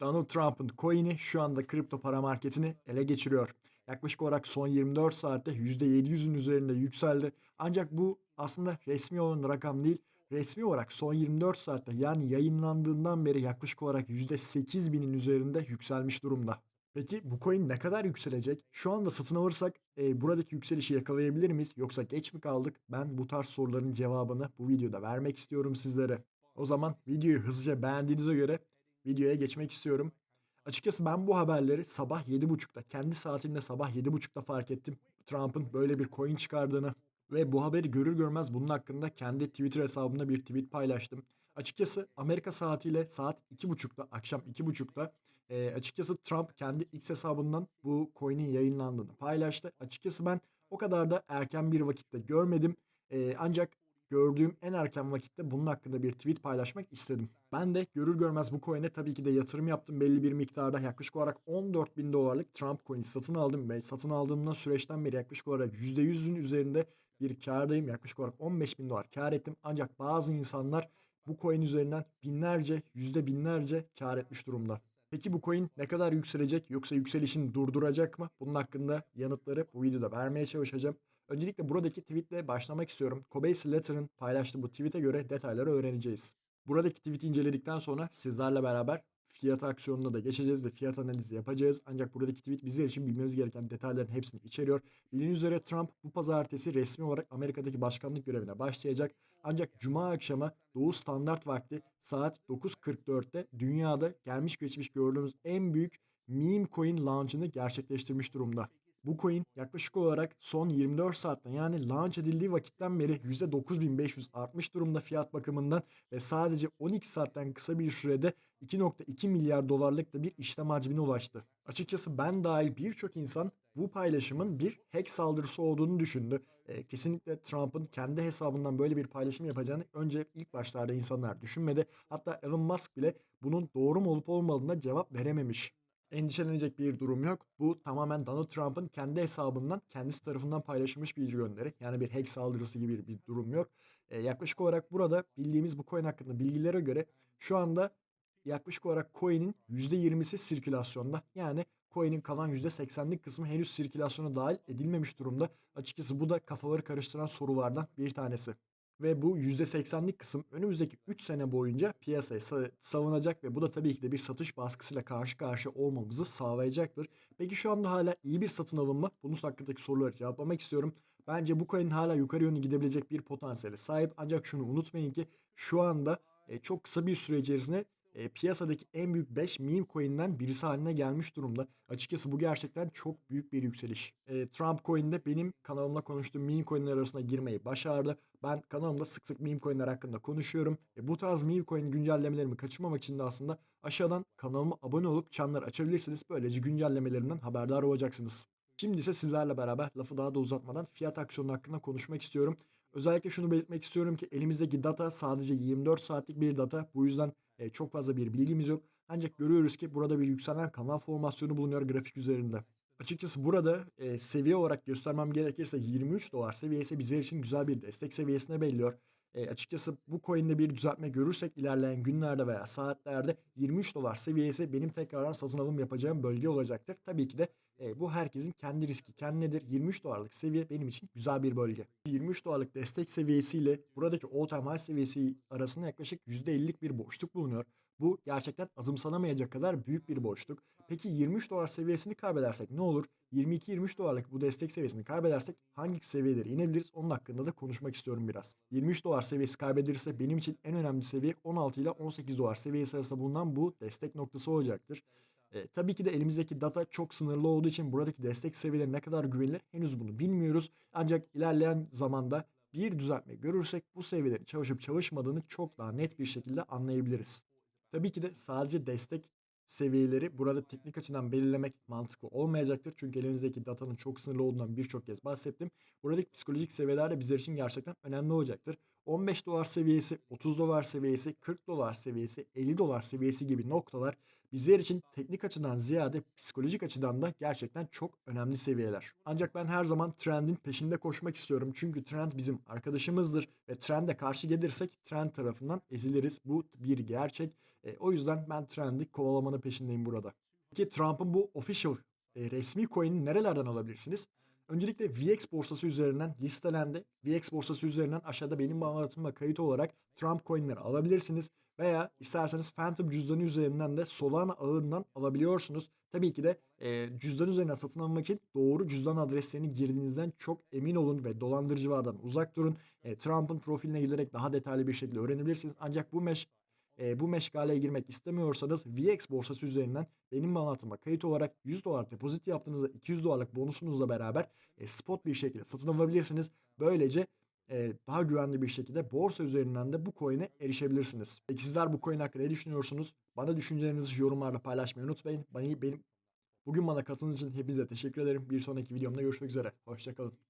Donald Trump'ın coin'i şu anda kripto para marketini ele geçiriyor. Yaklaşık olarak son 24 saatte %700'ün üzerinde yükseldi. Ancak bu aslında resmi olan rakam değil. Resmi olarak son 24 saatte yani yayınlandığından beri yaklaşık olarak %8000'in üzerinde yükselmiş durumda. Peki bu coin ne kadar yükselecek? Şu anda satın alırsak e, buradaki yükselişi yakalayabilir miyiz? Yoksa geç mi kaldık? Ben bu tarz soruların cevabını bu videoda vermek istiyorum sizlere. O zaman videoyu hızlıca beğendiğinize göre videoya geçmek istiyorum. Açıkçası ben bu haberleri sabah 7.30'da kendi saatimde sabah 7.30'da fark ettim. Trump'ın böyle bir coin çıkardığını ve bu haberi görür görmez bunun hakkında kendi Twitter hesabımda bir tweet paylaştım. Açıkçası Amerika saatiyle saat 2.30'da akşam 2.30'da e, açıkçası Trump kendi X hesabından bu coin'in yayınlandığını paylaştı. Açıkçası ben o kadar da erken bir vakitte görmedim. E, ancak gördüğüm en erken vakitte bunun hakkında bir tweet paylaşmak istedim. Ben de görür görmez bu coin'e tabii ki de yatırım yaptım belli bir miktarda. Yaklaşık olarak 14 bin dolarlık Trump coin satın aldım ve satın aldığımdan süreçten beri yaklaşık olarak %100'ün üzerinde bir kârdayım. Yaklaşık olarak 15 bin dolar kâr ettim. Ancak bazı insanlar bu coin üzerinden binlerce, yüzde binlerce kâr etmiş durumda. Peki bu coin ne kadar yükselecek yoksa yükselişini durduracak mı? Bunun hakkında yanıtları bu videoda vermeye çalışacağım. Öncelikle buradaki tweetle başlamak istiyorum. Kobe Slatter'ın paylaştığı bu tweete göre detayları öğreneceğiz. Buradaki tweet'i inceledikten sonra sizlerle beraber fiyat aksiyonuna da geçeceğiz ve fiyat analizi yapacağız. Ancak buradaki tweet bizler için bilmemiz gereken detayların hepsini içeriyor. Bildiğiniz üzere Trump bu pazartesi resmi olarak Amerika'daki başkanlık görevine başlayacak. Ancak cuma akşamı Doğu Standart Vakti saat 9.44'te dünyada gelmiş geçmiş gördüğümüz en büyük meme coin launch'ını gerçekleştirmiş durumda. Bu coin yaklaşık olarak son 24 saatten yani launch edildiği vakitten beri %9500 artmış durumda fiyat bakımından ve sadece 12 saatten kısa bir sürede 2.2 milyar dolarlık da bir işlem hacmine ulaştı. Açıkçası ben dahil birçok insan bu paylaşımın bir hack saldırısı olduğunu düşündü. E, kesinlikle Trump'ın kendi hesabından böyle bir paylaşım yapacağını önce ilk başlarda insanlar düşünmedi. Hatta Elon Musk bile bunun doğru mu olup olmadığına cevap verememiş endişelenecek bir durum yok. Bu tamamen Donald Trump'ın kendi hesabından kendisi tarafından paylaşılmış bir gönderi. Yani bir hack saldırısı gibi bir durum yok. E, yaklaşık olarak burada bildiğimiz bu coin hakkında bilgilere göre şu anda yaklaşık olarak coin'in %20'si sirkülasyonda. Yani coin'in kalan %80'lik kısmı henüz sirkülasyona dahil edilmemiş durumda. Açıkçası bu da kafaları karıştıran sorulardan bir tanesi. Ve bu %80'lik kısım önümüzdeki 3 sene boyunca piyasayı sa- savunacak ve bu da tabii ki de bir satış baskısıyla karşı karşıya olmamızı sağlayacaktır. Peki şu anda hala iyi bir satın alım mı? Bunun hakkındaki soruları cevaplamak istiyorum. Bence bu coin hala yukarı yönlü gidebilecek bir potansiyele sahip. Ancak şunu unutmayın ki şu anda e, çok kısa bir süre içerisinde e, piyasadaki en büyük 5 meme coin'den birisi haline gelmiş durumda. Açıkçası bu gerçekten çok büyük bir yükseliş. E, Trump coin'de benim kanalımda konuştuğum meme coin'ler arasına girmeyi başardı. Ben kanalımda sık sık meme coin'ler hakkında konuşuyorum. E, bu tarz meme coin güncellemelerimi kaçırmamak için de aslında aşağıdan kanalıma abone olup çanları açabilirsiniz. Böylece güncellemelerimden haberdar olacaksınız. Şimdi ise sizlerle beraber lafı daha da uzatmadan fiyat aksiyonu hakkında konuşmak istiyorum. Özellikle şunu belirtmek istiyorum ki elimizdeki data sadece 24 saatlik bir data. Bu yüzden e, çok fazla bir bilgimiz yok. Ancak görüyoruz ki burada bir yükselen kanal formasyonu bulunuyor grafik üzerinde. Açıkçası burada e, seviye olarak göstermem gerekirse 23 dolar seviyesi bizler için güzel bir destek seviyesine belliyor. E, açıkçası bu coin'de bir düzeltme görürsek ilerleyen günlerde veya saatlerde 23 dolar seviyesi benim tekrardan satın alım yapacağım bölge olacaktır. Tabii ki de e, bu herkesin kendi riski kendidir. 23 dolarlık seviye benim için güzel bir bölge. 23 dolarlık destek seviyesiyle buradaki all time high seviyesi arasında yaklaşık %50'lik bir boşluk bulunuyor. Bu gerçekten azımsanamayacak kadar büyük bir boşluk. Peki 23 dolar seviyesini kaybedersek ne olur? 22-23 dolarlık bu destek seviyesini kaybedersek hangi seviyelere inebiliriz? Onun hakkında da konuşmak istiyorum biraz. 23 dolar seviyesi kaybedilirse benim için en önemli seviye 16 ile 18 dolar seviyesi arasında bulunan bu destek noktası olacaktır. E, tabii ki de elimizdeki data çok sınırlı olduğu için buradaki destek seviyeleri ne kadar güvenilir henüz bunu bilmiyoruz. Ancak ilerleyen zamanda bir düzeltme görürsek bu seviyelerin çalışıp çalışmadığını çok daha net bir şekilde anlayabiliriz. Tabii ki de sadece destek seviyeleri burada teknik açıdan belirlemek mantıklı olmayacaktır. Çünkü elimizdeki datanın çok sınırlı olduğundan birçok kez bahsettim. Buradaki psikolojik seviyeler de bizler için gerçekten önemli olacaktır. 15 dolar seviyesi, 30 dolar seviyesi, 40 dolar seviyesi, 50 dolar seviyesi gibi noktalar bizler için teknik açıdan ziyade psikolojik açıdan da gerçekten çok önemli seviyeler. Ancak ben her zaman trendin peşinde koşmak istiyorum. Çünkü trend bizim arkadaşımızdır ve trende karşı gelirsek trend tarafından eziliriz. Bu bir gerçek. E, o yüzden ben trendi kovalamanın peşindeyim burada. Peki Trump'ın bu official e, resmi coin'i nerelerden alabilirsiniz? Öncelikle VX borsası üzerinden listelendi. VX borsası üzerinden aşağıda benim bağlantımla kayıt olarak Trump coin'leri alabilirsiniz. Veya isterseniz Phantom cüzdanı üzerinden de Solana ağından alabiliyorsunuz. Tabii ki de e, cüzdan üzerinden satın almak için doğru cüzdan adreslerini girdiğinizden çok emin olun ve dolandırıcılardan uzak durun. E, Trump'ın profiline giderek daha detaylı bir şekilde öğrenebilirsiniz. Ancak bu meş e, bu meşgaleye girmek istemiyorsanız VX borsası üzerinden benim bağlantıma kayıt olarak 100 dolar depozit yaptığınızda 200 dolarlık bonusunuzla beraber e, spot bir şekilde satın alabilirsiniz. Böylece e, daha güvenli bir şekilde borsa üzerinden de bu coin'e erişebilirsiniz. Peki sizler bu coin hakkında ne düşünüyorsunuz? Bana düşüncelerinizi yorumlarda paylaşmayı unutmayın. Bana, benim, bugün bana katıldığınız için hepinize teşekkür ederim. Bir sonraki videomda görüşmek üzere. Hoşçakalın.